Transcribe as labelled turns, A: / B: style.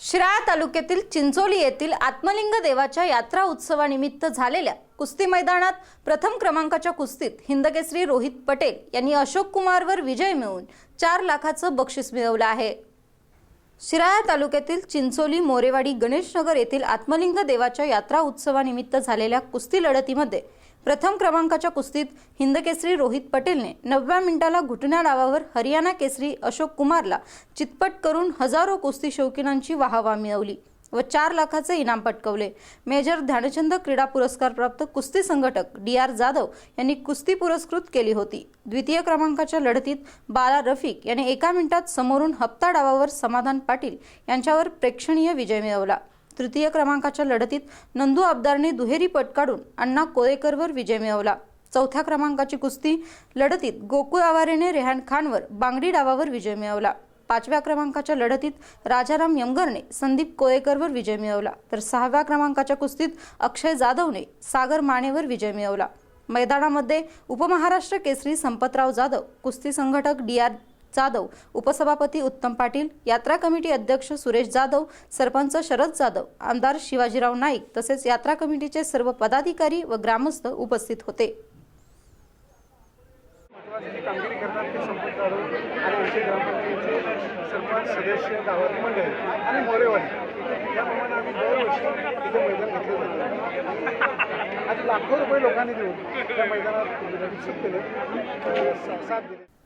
A: शिराळा तालुक्यातील चिंचोली येथील आत्मलिंग देवाच्या यात्रा उत्सवानिमित्त झालेल्या कुस्ती मैदानात प्रथम क्रमांकाच्या कुस्तीत हिंदकेसरी रोहित पटेल यांनी अशोक कुमारवर विजय मिळवून चार लाखाचं बक्षीस मिळवलं आहे. शिराळा तालुक्यातील चिंचोली मोरेवाडी गणेशनगर येथील आत्मलिंग देवाच्या यात्रा उत्सवानिमित्त झालेल्या कुस्ती लढतीमध्ये प्रथम क्रमांकाच्या कुस्तीत हिंदकेसरी रोहित पटेलने नवव्या मिनिटाला घुटण्या डावावर हरियाणा केसरी अशोक कुमारला चितपट करून हजारो कुस्ती शौकीनांची वाहवा मिळवली व चार लाखाचे इनाम पटकवले. मेजर ध्यानचंद क्रीडा पुरस्कार प्राप्त कुस्ती संघटक डी आर जाधव यांनी कुस्ती पुरस्कृत केली होती. द्वितीय क्रमांकाच्या लढतीत बाला रफिक याने एका मिनिटात समोरून हप्ता डावावर समाधान पाटील यांच्यावर प्रेक्षणीय विजय मिळवला. तृतीय क्रमांकाच्या लढतीत नंदू आबदारने दुहेरी पट काढून अण्णा कोळेकरवर विजय मिळवला. चौथ्या क्रमांकाची कुस्ती लढतीत गोकुळ आवारेने रेहान खानवर बांगडी डावावर विजय मिळवला. पाचव्या क्रमांकाच्या लढतीत राजाराम यमगरने संदीप कोळेकरवर विजय मिळवला. तर सहाव्या क्रमांकाच्या कुस्तीत अक्षय जाधवने सागर मानेवर विजय मिळवला. मैदानामध्ये उपमहाराष्ट्र केसरी संपतराव जाधव कुस्ती संघटक डी आर जाधव उपसभापती उत्तम पाटील यात्रा कमिटी अध्यक्ष सुरेश जाधव सरपंच शरद जाधव आमदार शिवाजीराव नाईक तसेच यात्रा कमिटीचे सर्व पदाधिकारी व ग्रामस्थ उपस्थित होते.
B: कामगिरी करतात ते संपत जाधव आणि ग्रामपंचायतीचे सरपंच सदस्य गावात मंडळ आणि मोरेवाडी याप्रमाणे आम्ही दरवर्षी मैदान घेतलं जातं. लाखो रुपये लोकांनी देऊन त्या मैदानात विकसित केलं. साथ दिली.